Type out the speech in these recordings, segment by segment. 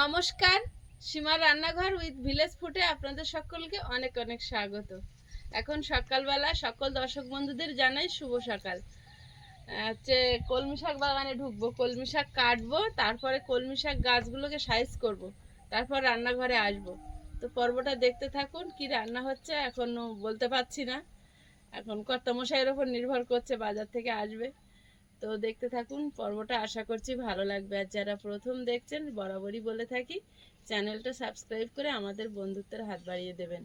নমস্কার, সীমার রান্নাঘর উইথ ভিলেজ ফুটে আপনাদের সকলকে অনেক অনেক স্বাগত। এখন সকালবেলা সকল দর্শক বন্ধুদের জানাই শুভ সকাল। হচ্ছে কলমি শাক বাগানে ঢুকবো, কলমি শাক কাটবো, তারপরে কলমি শাক গাছগুলোকে সাইজ করব। তারপর রান্নাঘরে আসব। তো পর্বটা দেখতে থাকুন, কি রান্না হচ্ছে এখনও বলতে পারছি না। এখন কর্তামশাইয়ের ওপর নির্ভর করছে বাজার থেকে আসবে। তো দেখতে থাকুন, পর্বটা আশা করছি ভালো লাগবে। আর যারা প্রথম দেখছেন, বরাবরই বলে থাকি, চ্যানেলটা সাবস্ক্রাইব করে আমাদের বন্ধুত্বের হাত বাড়িয়ে দেবেন।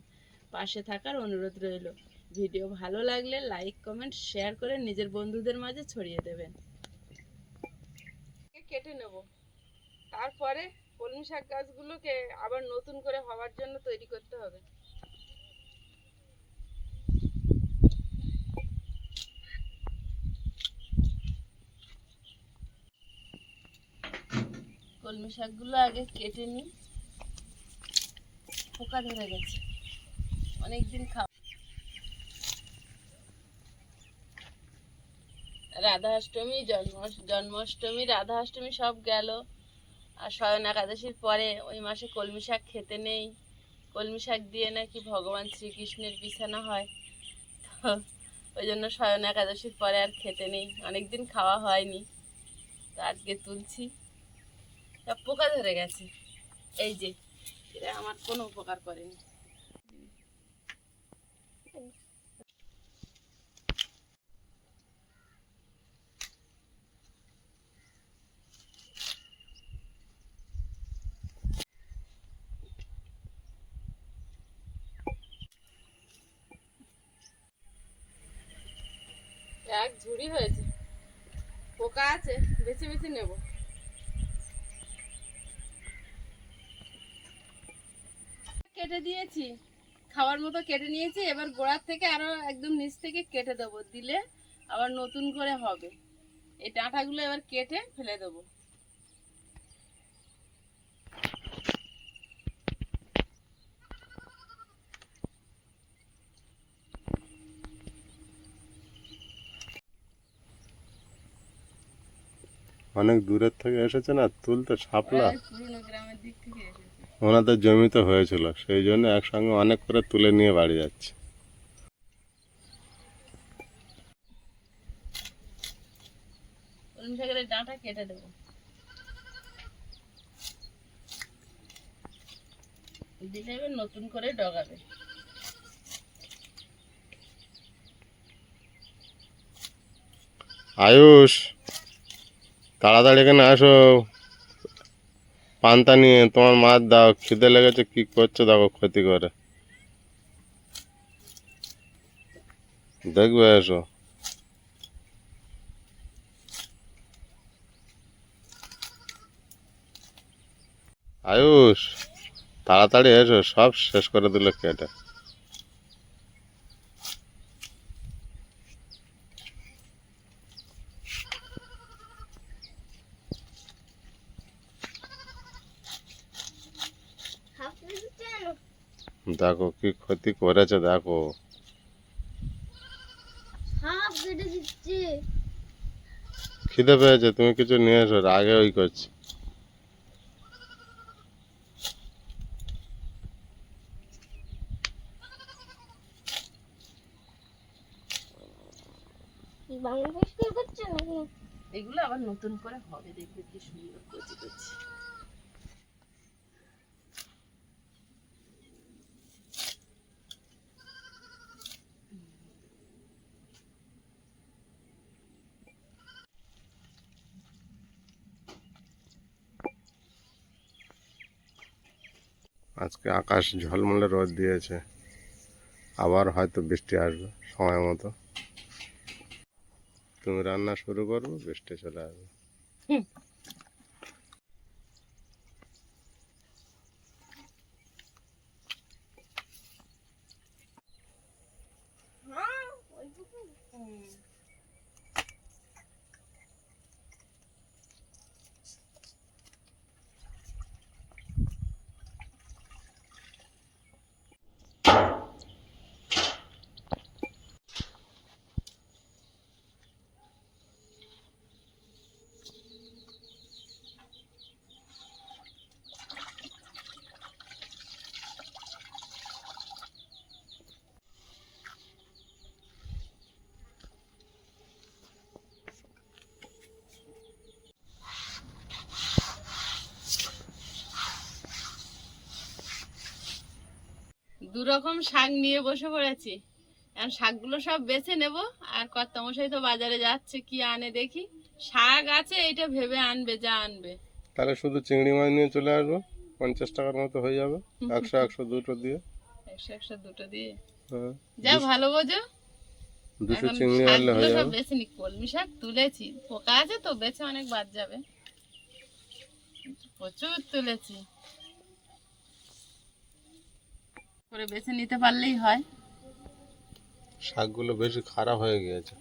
পাশে থাকার অনুরোধ রইল। ভিডিও ভালো লাগলে লাইক, কমেন্ট, শেয়ার করে নিজের বন্ধুদের মাঝে ছড়িয়ে দেবেন। কেটে নেব। তারপরে কলমি শাক গাছগুলোকে আবার নতুন করে হওয়ার জন্য তৈরি করতে হবে। কলমি শাকগুলো আগে কেটে নিই। পোকা ধরে গেছে। অনেকদিন খাওয়া রাধাষ্টমী জন্ম জন্মাষ্টমী রাধা অষ্টমী সব গেল। আর শয়ন একাদশীর পরে ওই মাসে কলমি শাক খেতে নেই। কলমি শাক দিয়ে নাকি ভগবান শ্রীকৃষ্ণের বিছানা হয়। তো ওই জন্য শয়ন একাদশীর পরে আর খেতে নেই। অনেকদিন খাওয়া হয়নি। তো আজকে তুলছি। পোকা ধরে গেছে। এই যে, এরা আমার কোনো উপকার করেনি। এক ঝুড়ি হয়েছে। পোকা আছে, বেছে বেছে নেব। কেটে দিয়েছি। খাওয়ার মতো কেটে নিয়েছি। এবার গোড়ার থেকে আরও একদম নিচ থেকে কেটে দেবো। দিলে আবার নতুন করে হবে। এই ডাঁটাগুলো এবার কেটে ফেলে দেবো। অনেক দূরের থেকে এসেছে না? তুলতে পুরোনো গ্রামের দিক থেকে এসেছে। ওনাদের জমিতে হয়েছিল সেই জন্য একসঙ্গে অনেক করে তুলে নিয়ে বাড়ি যাচ্ছে। কলমি শাকের এই ডাঁটা কেটে দেবো। দিলে এবার নতুন করে ডগাবে। আয়ুষ তাড়াতাড়ি এখানে আসো। পান্তা নিয়ে তোমার মাছ দাও, খিদে লেগেছে, কি করছ দেখো, ক্ষতি করে। দেখবে এসো। আয়ুষ, তাড়াতাড়ি এসো, সব শেষ করে দিল কেটে। দেখো কি ক্ষতি করেছে দেখো। খিদে পেয়েছে তুমি কিছু নিয়ে এসো আগে ওই করছি। বাংলা পরিষ্কার করছে নাকি? এগুলো আবার নতুন করে হবে দেখবে কি সুন্দর কচি আজকে আকাশ ঝলমলে রোদ দিয়েছে। আবার হয়তো বৃষ্টি আসবে, সময় মতো। তুমি রান্না শুরু করব, বৃষ্টি চলে আসবে। দু রকম শাক নিয়ে বসে পড়েছি। এখন শাকগুলো সব বেছে নেব আর কর্তামশাই তো বাজারে যাচ্ছে কি আনে দেখি? শাক আছে এইটা ভেবে আনবে যা আনবে। তাহলে শুধু চিংড়ি মাছ নিয়ে চলে আসব পঞ্চাশ টাকার মতো হয়ে যাবে একশো একশো দুটো দিয়ে। একশো একশো দুটো দিয়ে। হ্যাঁ। যা ভালো বোঝো। দুশো চিংড়ি আনলে হয়ে যাবে। বেছে নি কলমি শাক তুলেছি। পোকা আছে তো বেছে অনেক বাদ যাবে। প্রচুর তুলেছি। করে বেছে নিতে পারলেই হয়। শাকগুলো বেশি খারাপ হয়ে গিয়েছে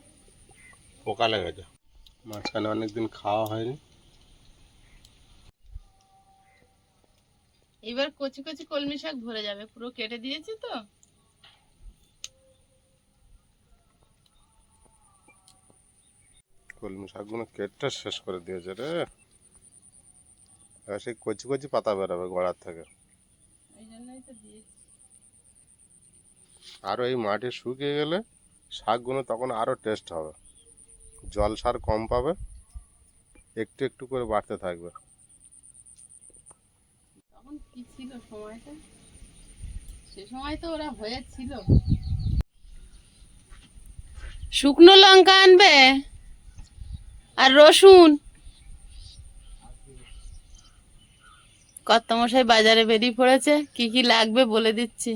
পোকা লেগেছে। মাঝখানে অনেকদিন খাওয়া হয়নি। এবার কচি কচি কলমি শাক ভরে যাবে পুরো কেটে দিয়েছি তো। কলমি শাকগুলো কেটে শেষ করে দিয়েছে রে। এবার সেই কচি কচি পাতা বেরোবে গড়ার থেকে। এই জন্যই তো দিয়েছি। আরও এই মাটি শুকিয়ে গেলে শাকগুলো তখন আরও টেস্ট হবে। জল সার কম পাবে একটু একটু করে বাড়তে থাকবে। তখন কি ছিল সময়টা? সে সময় তো ওরা হয়েছিল। শুকনো লঙ্কা আনবে? আর রসুন? কর্তামশাই বাজারে বেরিয়ে পড়েছে কি কি লাগবে বলে দিচ্ছি।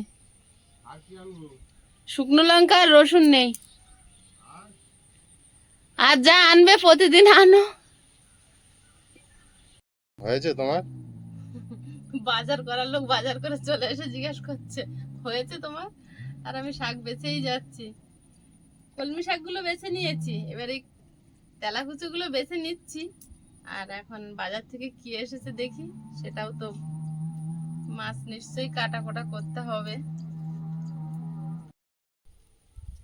শুকনো লঙ্কা আর রসুন নেই। আর যা আনবে প্রতিদিন আনো। হয়েছে তোমার? বাজার করার লোক বাজার করে চলে এসে জিজ্ঞেস করছে হয়েছে তোমার? আর আমি শাক বেছেই যাচ্ছি। কলমি শাকগুলো বেছে নিয়েছি এবার তেলাকুচোগুলো বেছে নিচ্ছি। আর এখন বাজার থেকে কি এসেছে দেখি সেটাও তো মাছ নিশ্চয়ই কাটা কোটা করতে হবে।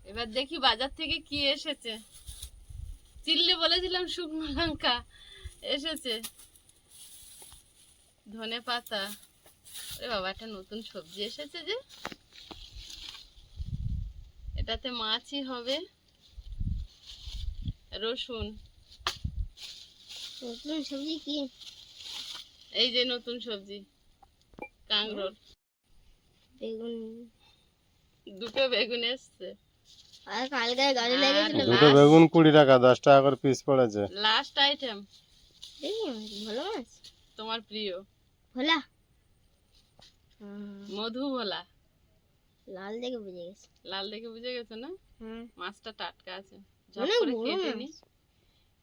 এবার দেখি বাজার থেকে কি এসেছে। চিল্লি বলেছিলাম শুকনো লঙ্কা এসেছে। ধনে পাতা। আরে বাবা একটা নতুন সবজি এসেছে যে। এটাতে মাছই হবে। রসুন। নতুন সবজি কি? এই যে নতুন সবজি কাঁকরোল। বেগুন। দুটো বেগুন এসছে। আর কালকে গাড়ি লেগেছিল দুটো বেগুন কুড়ি টাকা দশ টাকা করে পিস পড়েছে। লাস্ট আইটেম ভালো মাছ। তোমার প্রিয়। ভোলা? মধু ভোলা। লাল দেখে বুঝে গেছে। লাল দেখে বুঝে গেছো না? মাছটা টাটকা আছে।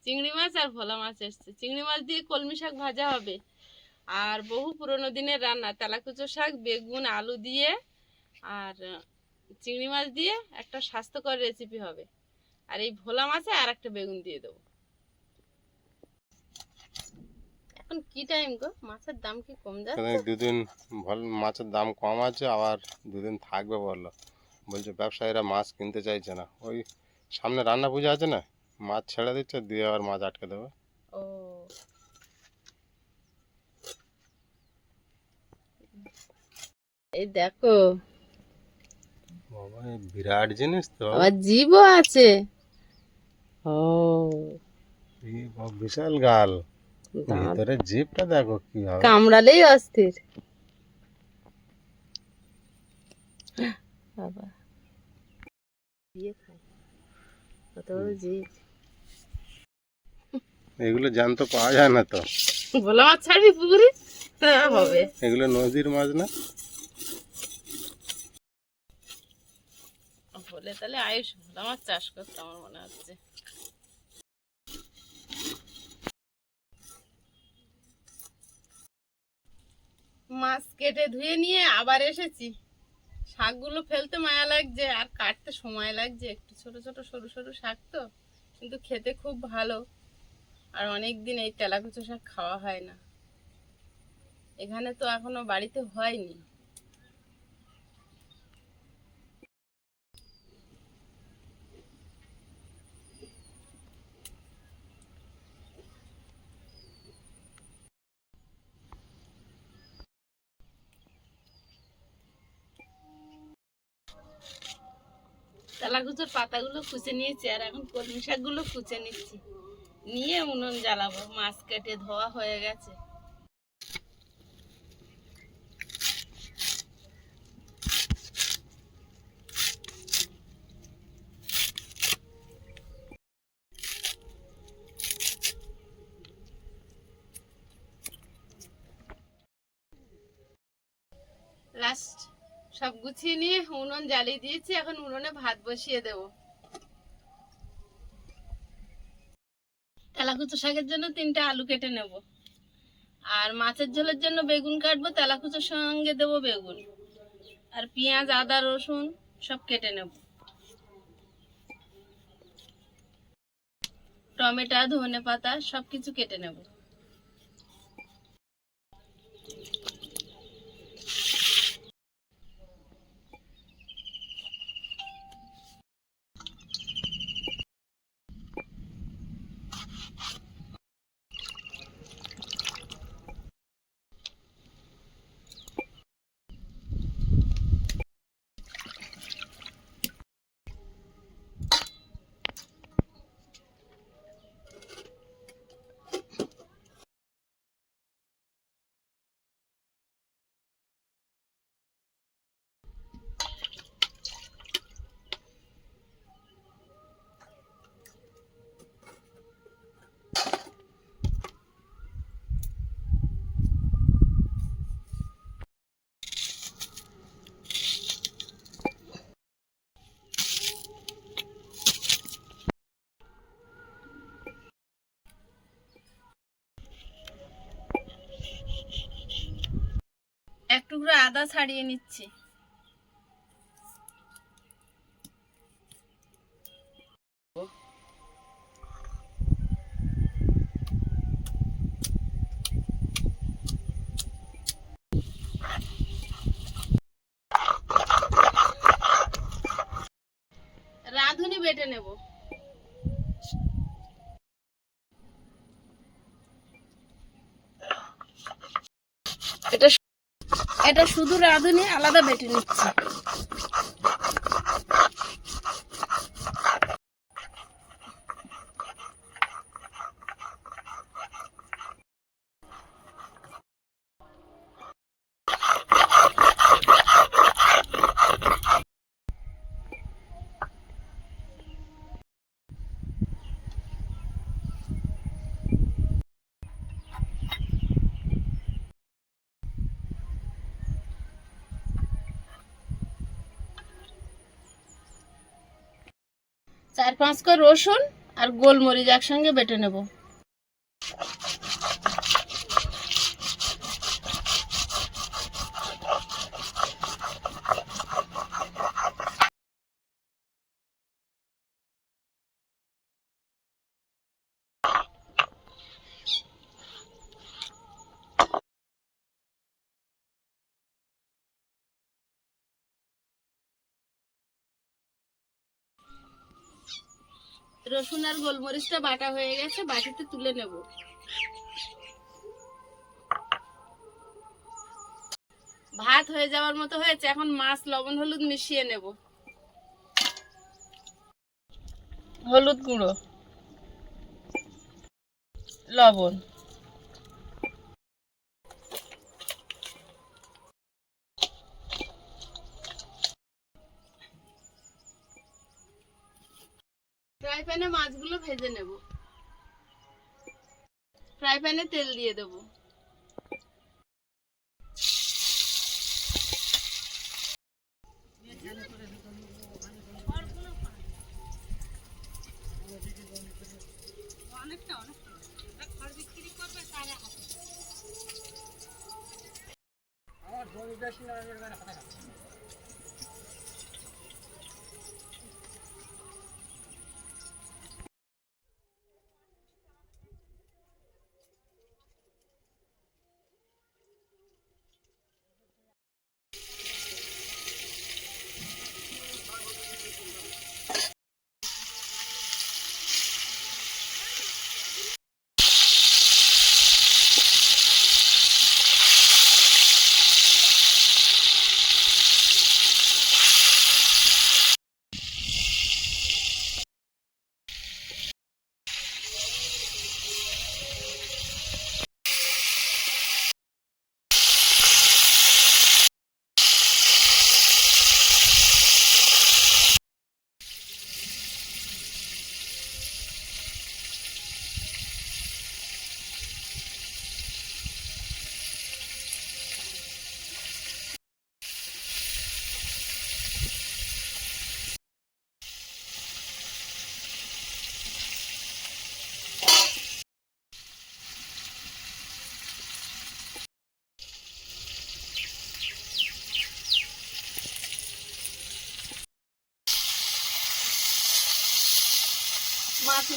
চিংড়ি মাছ আর ভোলা মাছ এসছে। চিংড়ি মাছ দিয়ে কলমি শাক ভাজা হবে। আর বহু পুরনো দিনের রান্না। তেলাকুচো শাক বেগুন আলু দিয়ে আর চিংড়ি মাছ দিয়ে একটা স্বাস্থ্যকর রেসিপি হবে। আর এই ভোলা মাছে আর একটা বেগুন দিয়ে দেবো। এখন কি টাইম গো? মাছের দাম কি কম যাচ্ছে? দুদিন ভালো মাছের দাম কম আছে আবার দুদিন থাকবে বলল। বলছে ব্যবসায়ীরা মাছ কিনতে চাইছে না। ওই সামনে রান্না পুজো আছে না? মাছ ছেড়ে দিচ্ছে দিয়ে আবার মাছ আটকে দেবে। ও। এই দেখো বিরাট জিনিস তো আবার জীবও আছে। ও। বিশাল গাল। ভিতরে জিপটা দেখো কি হবে কামড়ালেই অস্থির। বাবা। কত বড় এগুলো জ্যান্ত পাওয়া যায় না তো। ভোলা মাছ ছাড়বি পুকুরে? তা হবে। এগুলো নদীর মাছ না? হলে তাহলে আয়ুষ মাছ চাষ করতে আমার মনে হচ্ছে। মাছ কেটে ধুয়ে নিয়ে আবার এসেছি। শাকগুলো ফেলতে মায়া লাগছে, আর কাটতে সময় লাগছে। একটু ছোট ছোট, সরু সরু শাক তো, কিন্তু খেতে খুব ভালো। আর অনেক দিন এই তেলাকুচো শাক খাওয়া হয় না। এখানে তো এখনও বাড়িতে হয়নি। তেলাকুচোর পাতাগুলো কুচে নিয়েছি আর এখন কলমি শাকগুলো কুচে নিচ্ছি। নিয়ে উনুন জ্বালাবো, মাছ কেটে ধোয়া হয়ে গেছে। লাস্ট সব গুছিয়ে নিয়ে উনুন জ্বালিয়ে দিয়েছি, এখন উনুনে ভাত বসিয়ে দেব। তেলাকুচো শাকের জন্য তিনটে আলু কেটে নেব। আর মাছের ঝোলের জন্য বেগুন কাটবো, তেলাকুচোর সঙ্গে দেবো বেগুন। আর পেঁয়াজ, আদা, রসুন সব কেটে নেব। টমেটো ধনে পাতা সব কিছু কেটে নেব। টুকরো আদা ছাড়িয়ে নিচ্ছি রাঁধুনি বেটে নেব এটা এটা শুধু রাঁধুনি আলাদা বেটে নিচ্ছি। চার পাঁচ কর রসুন আর গোলমরিচ একসঙ্গে বেটে নেব। রসুন আর গোলমরিচটা বাটা হয়ে গেছে, বাটিতে তুলে নেব। ভাত হয়ে যাওয়ার মতো হয়েছে, এখন মাছ, লবণ, হলুদ মিশিয়ে নেব। হলুদ গুঁড়ো। লবণ। মাছগুলো ভেজে নেব। ফ্রাই প্যানে তেল দিয়ে দেব।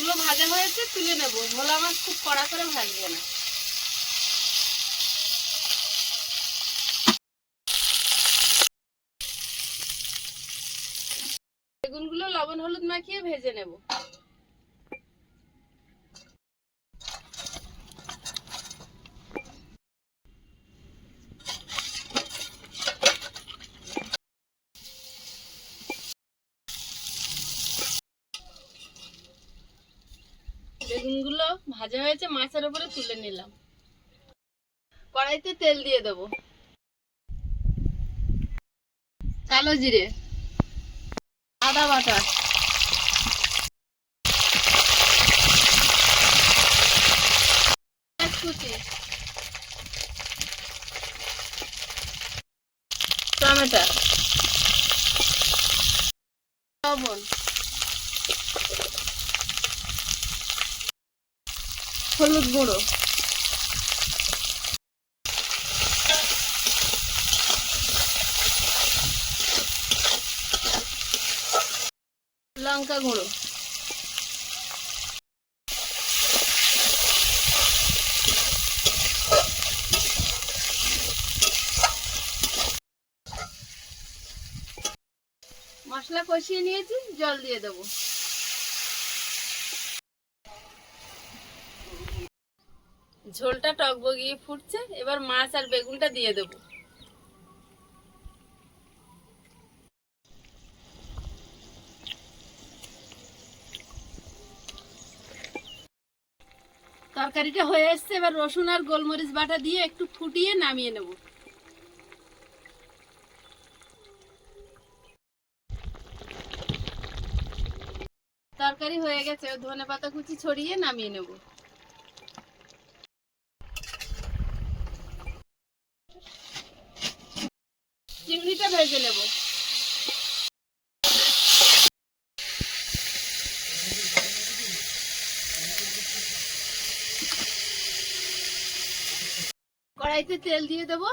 মাছগুলো ভাজা হয়েছে, তুলে নেব। ভোলা মাছ খুব কড়া করে ভাজবে না। বেগুনগুলো লবণ, হলুদ মাখিয়ে ভেজে নেব বেগুনগুলো ভাজা হয়েছে, মাছের উপরে তুলে নিলাম। কড়াইতে তেল দিয়ে দেবো। কালো জিরে, আদা বাটা। টমেটো। লবণ। হলুদ গুঁড়ো। লঙ্কা গুঁড়ো। মশলা কষিয়ে নিয়েছি জল দিয়ে দেবো। ঝোলটা টকবগিয়ে ফুটছে, এবার মাছ আর বেগুনটা দিয়ে দেবো। তরকারিটা হয়ে এসছে, এবার রসুন আর গোলমরিচ বাটা দিয়ে একটু ফুটিয়ে নামিয়ে নেব। তরকারি হয়ে গেছে ধনে পাতা কুচি ছড়িয়ে নামিয়ে নেব চিংড়িটা ভেজে নেব কড়াইতে তেল দিয়ে দেব,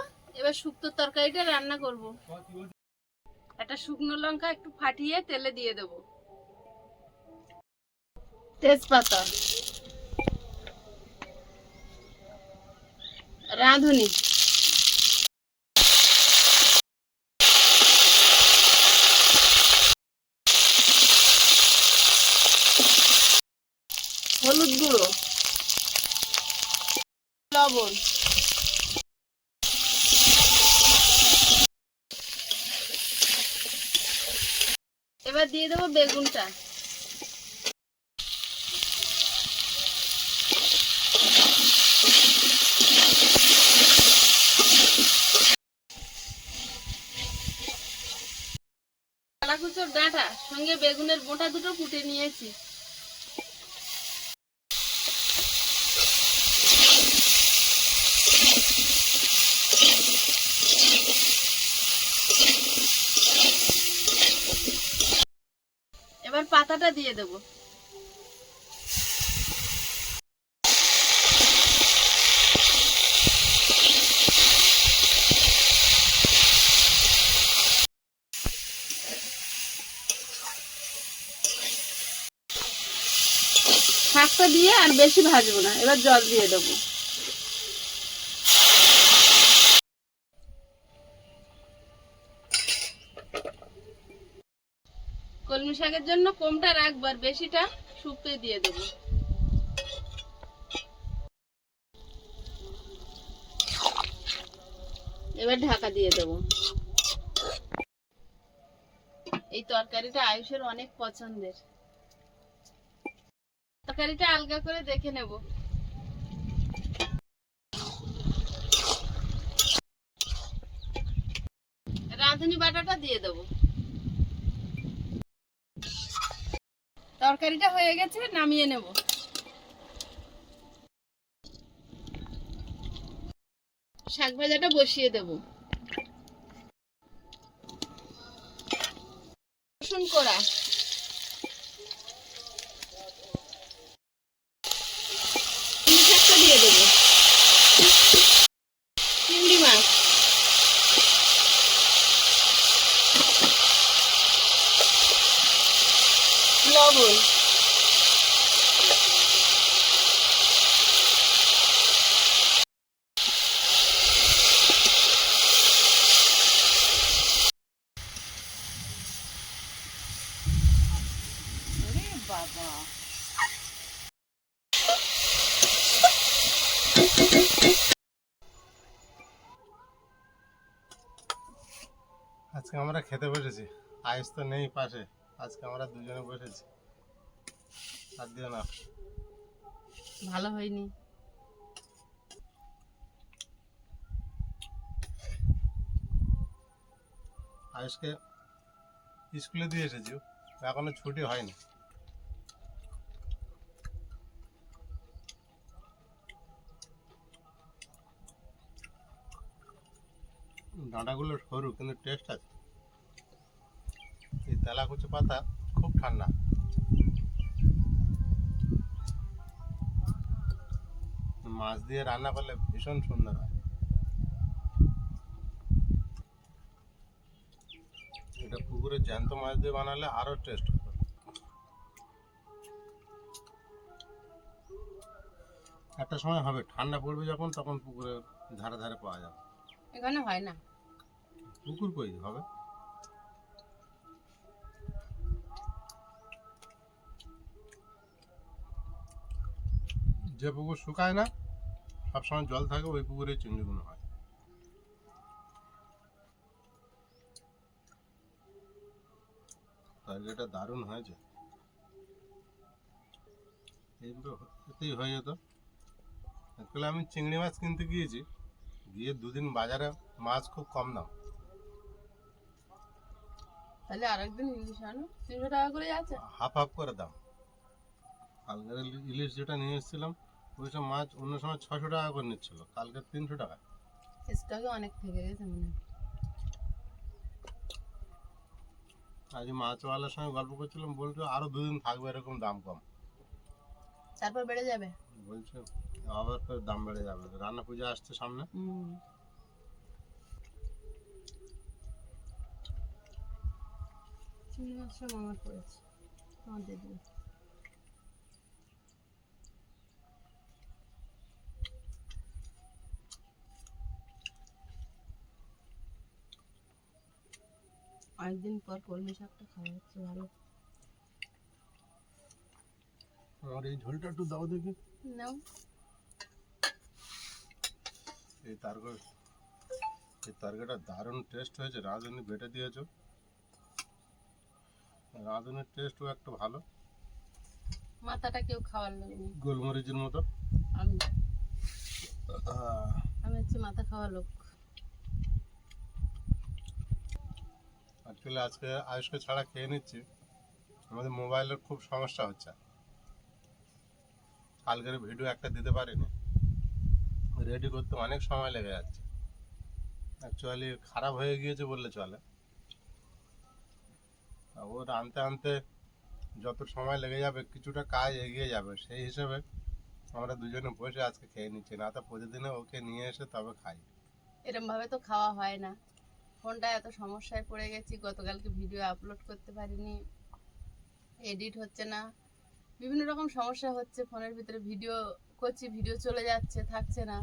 এবার শুক্তো তরকারিটা রান্না করব। একটা শুকনো লঙ্কা একটু ফাটিয়ে তেলে দিয়ে দেব। তেজপাতা। রাঁধুনি। হলুদ গুঁড়ো। লবণ এবার দিয়ে দেবো বেগুনটা। কালাকুচোর ডাঁটা সঙ্গে বেগুনের বোঁটা দুটো কুটে নিয়েছি। পাতাটা দিয়ে দেবো। শাকটা দিয়ে আর বেশি ভাজবো না এবার জল দিয়ে দেবো। শাকের জন্য কমটা রাখব আর বেশিটা শুকতে দিয়ে দেবো। এবার ঢাকা দিয়ে দেবো। এই তরকারিটা আয়ুষের অনেক পছন্দের। তরকারিটা আলগা করে দেখে নেব। রাঁধুনি বাটাটা দিয়ে দেবো। তরকারিটা হয়ে গেছে নামিয়ে নেব। শাক ভাজাটা বসিয়ে দেব। রসুন কড়া চিংড়ি শাকটা দিয়ে দেবো চিংড়ি মাছ লবণ আজকে আমরা খেতে বসেছি। আয়েস তো নেই পাশে। আজকে আমরা দুজনে বসেছি। আর দিও না। ভালো হয়নি। আয়েসকে স্কুলে দিয়ে এসেছি। এখনও ছুটি হয়নি। ডাঁটাগুলো সরু কিন্তু টেস্ট আছে। এই তেলাকুচি পাতা খুব ঠান্ডা। মাছ দিয়ে রান্না করলে ভীষণ সুন্দর হয়। এটা পুকুরে জ্যান্ত মাছ দিয়ে বানালে আরও টেস্ট হবে। একটা সময় হবে ঠান্ডা পড়বে যখন তখন পুকুরের ধারে ধারে পাওয়া যাবে। এখানে হয় না। পুকুর কই হবে? যে পুকুর শুকায় না সবসময় জল থাকে ওই পুকুরে চিংড়িগুলো হয়। তরকারিটা দারুণ হয়েছে এতেই হয়ে যেত। আসলে আমি চিংড়ি মাছ কিনতে গিয়েছি গিয়ে দুদিন বাজারে মাছ খুব কম দাম। তাহলে আরেকদিন ইলিশ আনো তিনশো টাকা করে আছে? হাফ হাফ করে দাম। কালকের ইলিশ যেটা নিয়ে এসেছিলাম ওই সব মাছ অন্য সময় ছশো টাকা করে নিচ্ছিল কালকে তিনশো টাকা। স্টকে অনেক থেকে গেছে মনে আজ মাছওয়ালার সঙ্গে গল্প করছিলাম বলছো আরও দুদিন থাকবে এরকম দাম কম। তারপর বেড়ে যাবে? বলছে আবার ফের দাম বেড়ে যাবে রান্না পুজো আসছে সামনে। চিংড়ি মাছটা মামার পড়েছে আমার দিয়ে অনেকদিন পর কলমি শাকটা খাওয়া হচ্ছে ভালো। আমার এই ঝোলটা একটু দাও দেখি। নাও। এই তরকারি এই তরকারিটা দারুণ টেস্ট হয়েছে রাঁধুনি বেটে দিয়েছ। রাঁধুনির টেস্টও একটু ভালো। মাথাটা কেউ খাওয়ার লোক নেই। গোলমরিচের মতো। আমি। আমি হচ্ছে মাথা খাওয়া লোক। অ্যাকচুয়ালি আজকে আয়ুষকে ছাড়া খেয়ে নিচ্ছি। আমাদের মোবাইলের খুব সমস্যা হচ্ছে। কালকের ভিডিও একটা দিতে পারিনি। রেডি করতে অনেক সময় লেগে যাচ্ছে। অ্যাকচুয়ালি খারাপ হয়ে গিয়েছে বললে চলে। ওর আনতে আনতে যত সময় লেগে যাবে, কিছুটা কাজ এগিয়ে যাবে। সেই হিসেবে আমরা দুজনে বসে আজকে খেয়ে নিচ্ছি। না তো প্রতিদিনে ওকে নিয়ে এসে তবে খাই। এরম ভাবে তো খাওয়া হয় না। ফোনটা এত সমস্যায় পড়ে গেছি, গতকালকে ভিডিও আপলোড করতে পারিনি এডিট হচ্ছে না। বিভিন্ন রকম সমস্যা হচ্ছে, ফোনের ভিতরে ভিডিও করছি ভিডিও চলে যাচ্ছে, থাকছে না।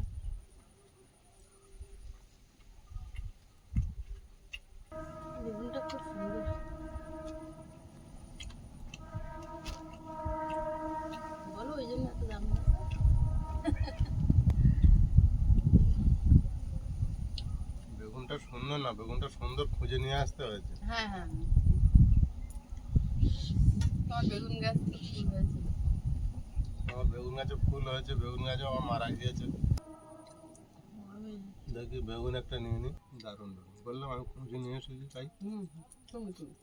খুব সুন্দর বলো ওই জন্য এত দাম না বেগুনটা সুন্দর না বেগুনটা সুন্দর খুঁজে নিয়ে আসতে হয়েছে। হ্যাঁ হ্যাঁ। তোমার বেগুন গাছ ফুল হয়েছিল আমার বেগুন গাছে ফুল হয়েছে বেগুন গাছে আমার মারা গিয়েছে। দেখি বেগুন একটা নিয়ে নি দারুণ বললাম আমি খুঁজে নিয়ে এসেছি তাই। হুম। তুমি তুমি।